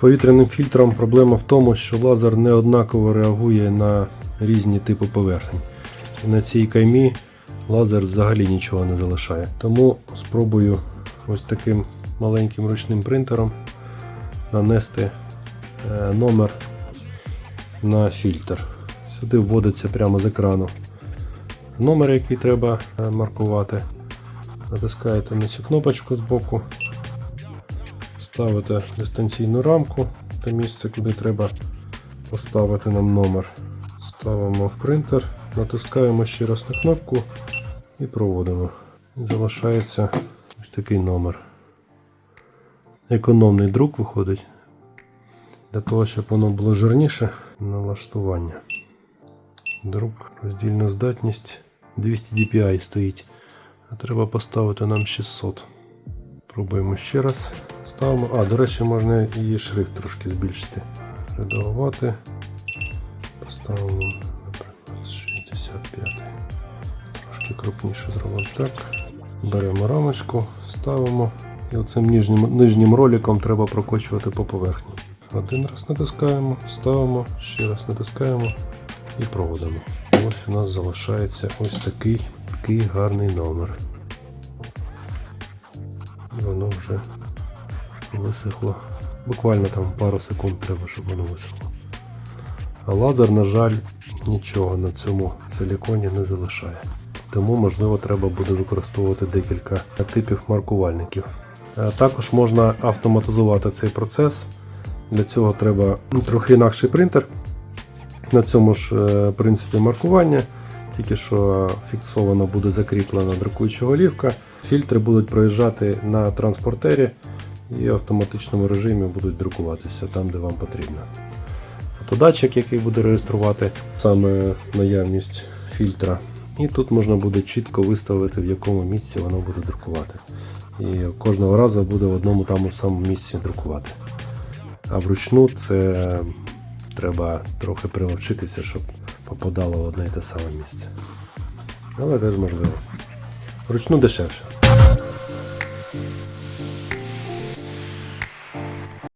повітряним фільтром проблема в тому, що лазер не однаково реагує на різні типи поверхень. І на цій каймі лазер взагалі нічого не залишає. Тому спробую ось таким маленьким ручним принтером нанести е, номер на фільтр. Сюди вводиться прямо з екрану номер, який треба е, маркувати. Натискаєте на цю кнопочку збоку, ставите дистанційну рамку та місце, куди треба поставити нам номер. Ставимо в принтер, натискаємо ще раз на кнопку і проводимо. Залишається ось такий номер. Економний друк виходить. Для того, щоб воно було жирніше, налаштування. Друк, роздільна здатність 200 dpi стоїть. А треба поставити нам 600. Пробуємо ще раз. Ставимо. А, до речі, можна і шрифт трошки збільшити. Редагувати. Поставимо, наприклад, 65. Трошки крупніше зробимо так. Беремо рамочку, ставимо. І оцим нижнім, нижнім роликом треба прокочувати по поверхні. Один раз натискаємо, ставимо, ще раз натискаємо і проводимо. Ось у нас залишається ось такий, такий гарний номер. Воно вже висохло. Буквально там пару секунд треба, щоб воно висохло. А лазер, на жаль, нічого на цьому силіконі не залишає. Тому, можливо, треба буде використовувати декілька типів маркувальників. Також можна автоматизувати цей процес. Для цього треба трохи інакший принтер. На цьому ж е, принципі маркування, тільки що фіксовано буде закріплена друкуюча голівка. Фільтри будуть проїжджати на транспортері і в автоматичному режимі будуть друкуватися там, де вам потрібно. Фотодатчик, який буде реєструвати саме наявність фільтра. І тут можна буде чітко виставити, в якому місці воно буде друкувати. І кожного разу буде в одному тому самому місці друкувати. А вручну це треба трохи приловчитися, щоб попадало в одне і те саме місце. Але теж можливо. Вручну дешевше.